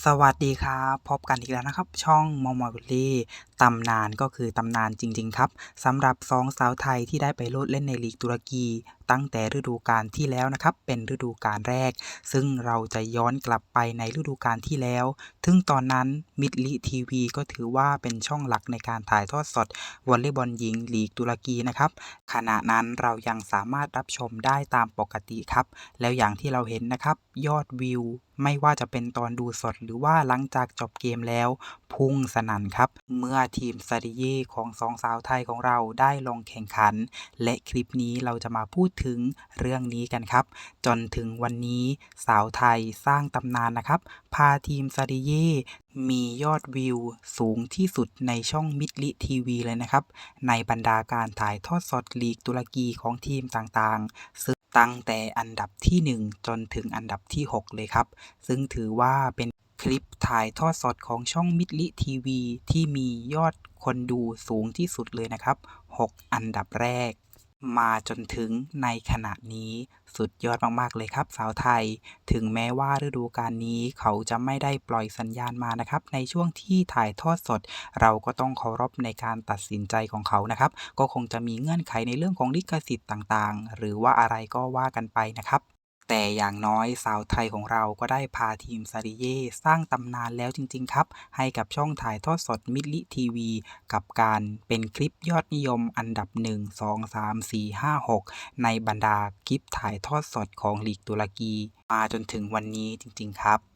สวัสดีครับพบกันอีกแล้วนะครับ ช่องมอมอยบุลลี่ตำนานก็คือตำนานจริง ๆ ครับสำหรับสองสาวไทยที่ได้ไปโลดเล่นในลีกตุรกีตั้งแต่ฤดูกาลที่แล้วนะครับ เป็นฤดูกาลแรก ซึ่งเราจะย้อนกลับไปในฤดูกาลที่แล้วซึ่งตอนนั้นมิดลิทีวีก็ถือว่าเป็นช่องหลักในการถ่ายทอดสดวอลเลย์บอลหญิงลีกตุรกีนะครับ ขณะนั้นเรายังสามารถรับชมได้ตามปกติครับ แล้วอย่างที่เราเห็นนะครับ ยอดวิวไม่ว่าจะเป็นตอนดูสดหรือว่าหลังจากจบเกมแล้ว พุ่งสนั่นครับ เมื่อทีมซาดิเยของสองสาวไทยของเราได้ลงแข่งขัน และคลิปนี้เราจะมาพูดถึงเรื่องนี้กันครับ จนถึงวันนี้สาวไทยสร้างตำนานนะครับ พาทีมซาดิเย่มียอดวิวสูงที่สุดในช่องมิดลิทีวีเลยนะครับ ในบรรดาการถ่ายทอดสดลีกตุรกีของทีมต่างๆ ซึ่งตั้งแต่อันดับที่ 1 จนถึงอันดับที่ 6 เลยครับ ซึ่งถือว่าเป็นคลิปถ่ายทอดสดของช่องมิดลิทีวีที่มียอดคนดูสูงที่สุดเลยนะครับ 6 อันดับแรก มาจนถึงในขณะนี้สุดยอดมาก ๆ เลยครับ สาวไทย ถึงแม้ว่าฤดูกาลนี้เขาจะไม่ได้ปล่อยสัญญาณมานะครับ ในช่วงที่ถ่ายทอดสด เราก็ต้องเคารพในการตัดสินใจของเขานะครับ ก็คงจะมีเงื่อนไขในเรื่องของลิขสิทธิ์ต่างๆ หรือว่าอะไรก็ว่ากันไปนะครับ แต่อย่างน้อยสาวไทยของเราก็ได้พาทีมซาริเย่สร้างตำนานแล้วจริง ๆ ครับ ให้กับช่องถ่ายทอดสดมิลิทีวี กับการเป็นคลิปยอดนิยมอันดับ 1 2 3 4 5 6 ในบรรดาคลิปถ่ายทอดสดของลีกตุรกี มาจนถึงวันนี้จริง ๆ ครับ